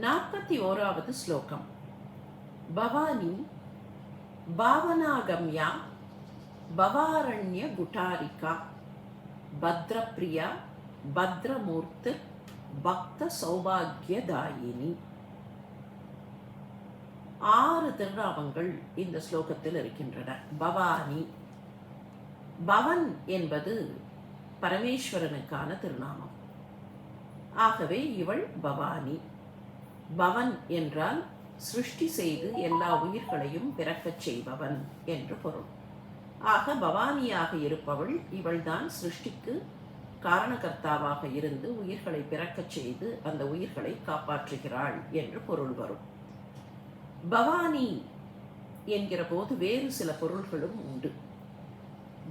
நாற்பத்தி ஓராவது ஸ்லோகம். பவானி பாவனாகம்யா பவாரண்ய குட்டாரிகா பத்ரப்ரியா பத்ரமூர்த்து பக்த சௌபாகியதாயினி ஆறு திருநாமங்கள் இந்த ஸ்லோகத்தில் இருக்கின்றன. பவானி. பவன் என்பது பரமேஸ்வரனுக்கான திருநாமம். ஆகவே இவள் பவானி. பவன் என்றால் சிருஷ்டி செய்து எல்லா உயிர்களையும் பிறக்கச் செய்பவன் என்று பொருள். ஆக பவானியாக இருப்பவள் இவள்தான் சிருஷ்டிக்கு காரணகர்த்தாவாக இருந்து உயிர்களை பிறக்கச் செய்து அந்த உயிர்களை காப்பாற்றுகிறாள் என்று பொருள் வரும். பவானி என்கிற போது வேறு சில பொருள்களும் உண்டு.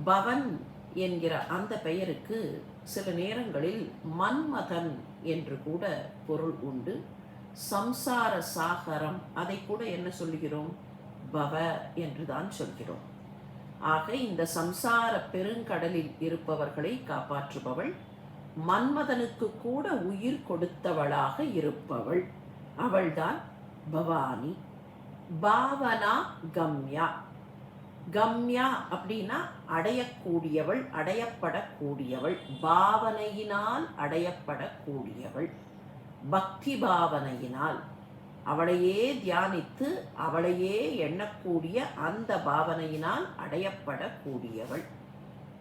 பவன் என்கிற அந்த பெயருக்கு சில நேரங்களில் மன்மதன் என்று கூட பொருள் உண்டு. சம்சார சாகரம் அதை கூட என்ன சொல்கிறோம் பவ என்று தான் சொல்கிறோம். ஆக இந்த சம்சார பெருங்கடலில் இருப்பவர்களை காப்பாற்றுபவள் மன்மதனுக்கு கூட உயிர் கொடுத்தவளாக இருப்பவள். அவள்தான் பவானி. பாவனா கம்யா. கம்யா அப்படின்னா அடையக்கூடியவள் அடையப்படக்கூடியவள். பாவனையினால் அடையப்படக்கூடியவள். பக்தி பாவனையினால் அவளையே தியானித்து அவளையே எண்ணக்கூடிய அந்த பாவனையினால் அடையப்படக்கூடியவள்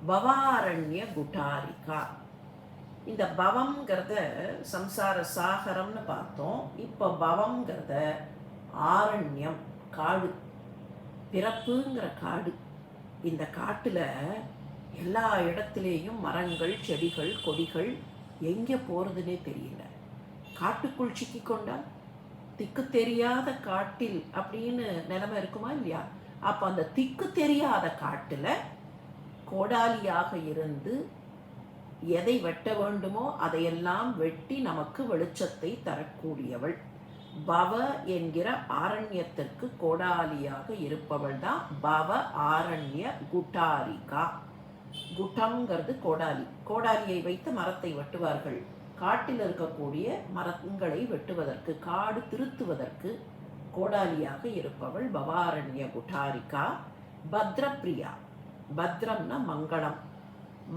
பவாரண்ய குட்டாரிகா. இந்த பவம்ங்கிறத சம்சார சாகரம்னு பார்த்தோம். இப்போ பவம்ங்கிறத ஆரண்யம் காடு பிறப்புங்கிற காடு. இந்த காட்டில் எல்லா இடத்துலேயும் மரங்கள் செடிகள் கொடிகள் எங்கே போகிறதுனே தெரியல. காட்டுக்குள் சிக்கி கொண்டால் திக்கு தெரியாத காட்டில் அப்படின்னு நிலைமை இருக்குமா இல்லையா? அப்போ அந்த திக்கு தெரியாத காட்டில் கோடாலியாக இருந்து எதை வெட்ட வேண்டுமோ அதையெல்லாம் வெட்டி நமக்கு வெளிச்சத்தை தரக்கூடியவள். பவ என்கிற ஆரண்யத்திற்கு கோடாலியாக இருப்பவள் தான் பவ ஆரண்ய குட்டாரிகா. குட்டம்ங்கிறது கோடாலி. கோடாலியை வைத்து மரத்தை வெட்டுவார்கள். காட்டில் இருக்கக்கூடிய மரங்களை வெட்டுவதற்கு காடு திருத்துவதற்கு கோடாலியாக இருப்பவள் பவாரண்ய குட்டாரிகா பத்ரப்ரியா பத்ரம்னா மங்களம்.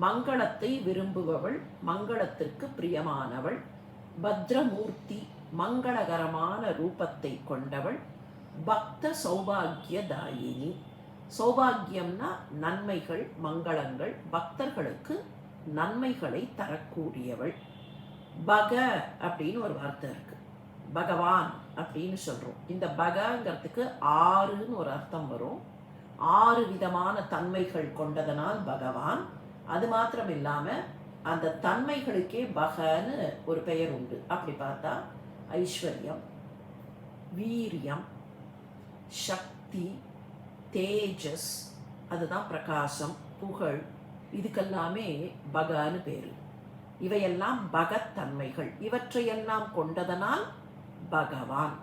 மங்களத்தை விரும்புபவள் மங்களத்திற்கு பிரியமானவள். பத்ரமூர்த்தி மங்களகரமான ரூபத்தை கொண்டவள். பக்த சௌபாகியதாயினி. சௌபாகியம்னா நன்மைகள் மங்களங்கள். பக்தர்களுக்கு நன்மைகளை தரக்கூடியவள். பக அப்படின்னு ஒரு வார்த்தை இருக்கு. பகவான் அப்படின்னு சொல்றோம். இந்த பகங்கிறதுக்கு ஆறுன்னு ஒரு அர்த்தம் வரும். ஆறு விதமான தன்மைகள் கொண்டதனால் பகவான். அது மாத்திரம் இல்லாம அந்த தன்மைகளுக்கே பகன்னு ஒரு பெயர் உண்டு. அப்படி பார்த்தா ஐஸ்வர்யம் வீரியம் சக்தி தேஜஸ் அதுதான் பிரகாசம் புகழ் இதுக்கெல்லாமே பகான்னு பேர். இவையெல்லாம் பகத்தன்மைகள். இவற்றையெல்லாம் கொண்டதனால் பகவான்.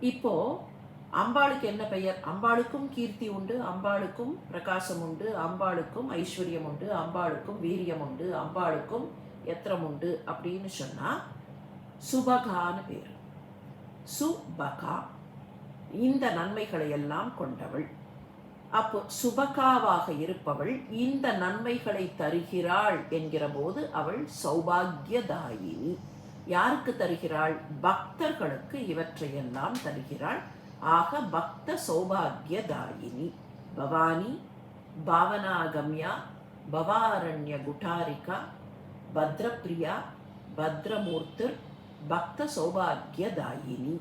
இப்போ அம்பாளுக்கு என்ன பெயர்? அம்பாளுக்கும் கீர்த்தி உண்டு அம்பாளுக்கும் பிரகாசம் உண்டு அம்பாளுக்கும் ஐஸ்வர்யம் உண்டு அம்பாளுக்கும் வீரியம் உண்டு அம்பாளுக்கும் எத்திரம் உண்டு அப்படின்னு சொன்னா சுபகான்னு பேர். சுபகா. இந்த நன்மைகளை எல்லாம் கொண்டவள். அப்போ சுபகாவாக இருப்பவள் இந்த நன்மைகளை தருகிறாள் என்கிற போது அவள் சௌபாகியதாயினி யாருக்கு தருகிறாள்? பக்தர்களுக்கு இவற்றையெல்லாம் தருகிறாள். ஆக பக்த சௌபாகியதாயினி பவானி பாவனாகம்யா பவாரண்ய குட்டாரிகா பத்ரப்ரியா பத்ரமூர்த்திர் பக்த சௌபாகியதாயினி